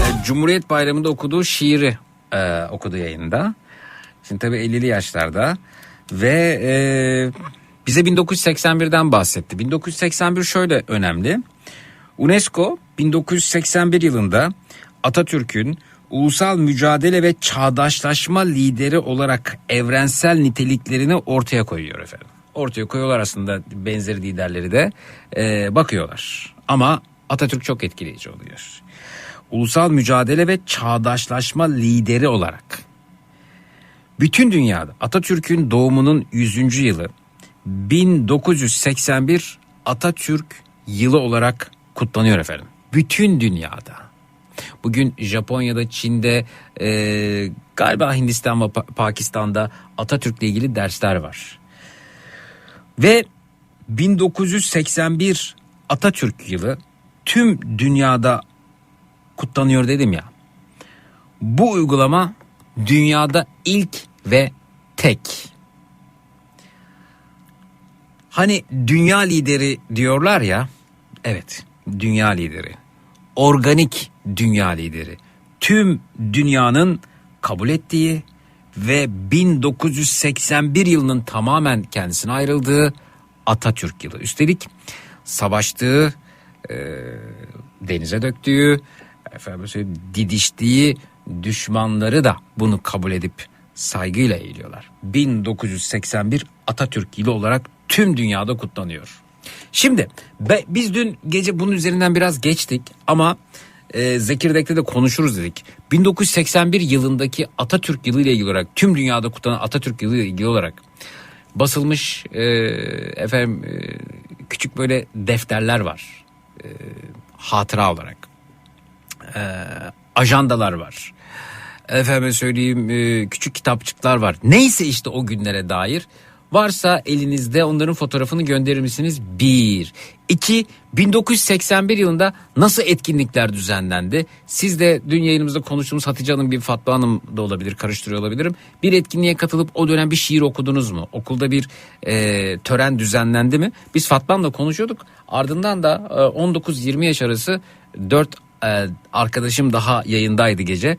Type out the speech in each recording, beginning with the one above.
e, Cumhuriyet Bayramı'nda okuduğu şiiri e, okudu yayında. Şimdi tabii 50'li yaşlarda ve e, bize 1981'den bahsetti. 1981 şöyle önemli. UNESCO 1981 yılında Atatürk'ün ulusal mücadele ve çağdaşlaşma lideri olarak evrensel niteliklerini ortaya koyuyor efendim. Ortaya koyuyorlar aslında benzeri liderleri de e, bakıyorlar. Ama Atatürk çok etkileyici oluyor. Ulusal mücadele ve çağdaşlaşma lideri olarak bütün dünyada Atatürk'ün doğumunun 100. yılı 1981 Atatürk yılı olarak kutlanıyor efendim. Bütün dünyada. Bugün Japonya'da, Çin'de, e, galiba Hindistan ve Pa- Pakistan'da Atatürk'le ilgili dersler var. Ve 1981 Atatürk yılı tüm dünyada kutlanıyor dedim ya. Bu uygulama dünyada ilk ve tek. Hani dünya lideri diyorlar ya. Evet, dünya lideri. Organik dünya lideri. Tüm dünyanın kabul ettiği ve 1981 yılının tamamen kendisine ayrıldığı Atatürk yılı. Üstelik savaştığı, e, denize döktüğü, efendim söyleyeyim, didiştiği düşmanları da bunu kabul edip saygıyla eğiliyorlar. 1981 Atatürk yılı olarak tüm dünyada kutlanıyor. Şimdi be- biz dün gece bunun üzerinden biraz geçtik ama e, Zekirdek'te de konuşuruz dedik. 1981 yılındaki Atatürk yılı ile ilgili olarak tüm dünyada kutlanan Atatürk yılı ile ilgili olarak basılmış e, efendim e, küçük böyle defterler var. E, hatıra olarak. E, ajandalar var. Efendim söyleyeyim e, küçük kitapçıklar var. Neyse işte o günlere dair. Varsa elinizde onların fotoğrafını gönderir misiniz? Bir. İki, 1981 yılında nasıl etkinlikler düzenlendi? Siz de dün yayınımızda konuştuğumuz Hatice Hanım bir Fatma Hanım da olabilir, karıştırıyor olabilirim. Bir etkinliğe katılıp o dönem bir şiir okudunuz mu? Okulda bir e, tören düzenlendi mi? Biz Fatma Hanım'la konuşuyorduk. Ardından da e, 19-20 yaş arası 4 e, arkadaşım daha yayındaydı gece.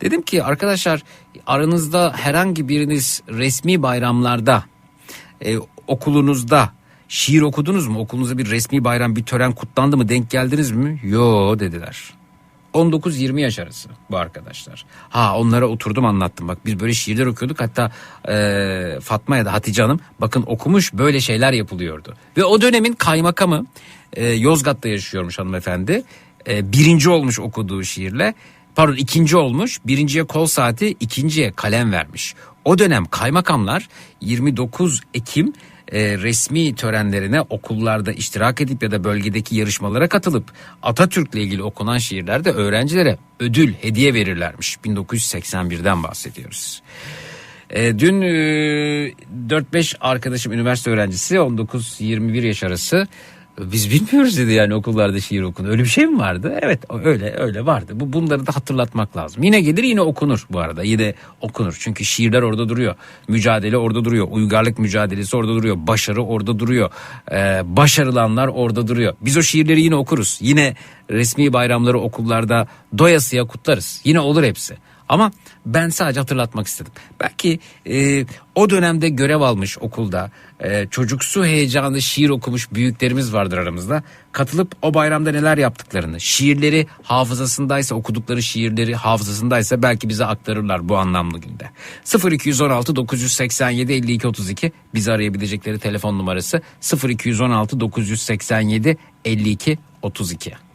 Dedim ki arkadaşlar aranızda herhangi biriniz resmi bayramlarda e, okulunuzda şiir okudunuz mu? Okulunuzda bir resmi bayram bir tören kutlandı mı? Denk geldiniz mi? Yo dediler. 19-20 yaş arası bu arkadaşlar. Ha onlara oturdum anlattım. Bak biz böyle şiirler okuyorduk. Hatta e, Fatma ya da Hatice Hanım bakın okumuş böyle şeyler yapılıyordu. Ve o dönemin kaymakamı e, Yozgat'ta yaşıyormuş hanımefendi. E, birinci olmuş okuduğu şiirle. Pardon ikinci olmuş. Birinciye kol saati ikinciye kalem vermiş. O dönem kaymakamlar 29 Ekim e, resmi törenlerine okullarda iştirak edip ya da bölgedeki yarışmalara katılıp Atatürk'le ilgili okunan şiirlerde öğrencilere ödül, hediye verirlermiş. 1981'den bahsediyoruz. E, dün e, 4-5 arkadaşım üniversite öğrencisi 19-21 yaş arası biz bilmiyoruz dedi yani okullarda şiir okunu. Öyle bir şey mi vardı? Evet öyle öyle vardı. Bu bunları da hatırlatmak lazım. Yine gelir yine okunur bu arada. Yine okunur. Çünkü şiirler orada duruyor. Mücadele orada duruyor. Uygarlık mücadelesi orada duruyor. Başarı orada duruyor. Ee, başarılanlar orada duruyor. Biz o şiirleri yine okuruz. Yine resmi bayramları okullarda doyasıya kutlarız. Yine olur hepsi. Ama ben sadece hatırlatmak istedim. Belki e, o dönemde görev almış okulda e, çocuksu heyecanlı şiir okumuş büyüklerimiz vardır aramızda. Katılıp o bayramda neler yaptıklarını, şiirleri hafızasındaysa okudukları şiirleri hafızasındaysa belki bize aktarırlar bu anlamlı günde. 0216 987 52 32 bizi arayabilecekleri telefon numarası 0216 987 52 32.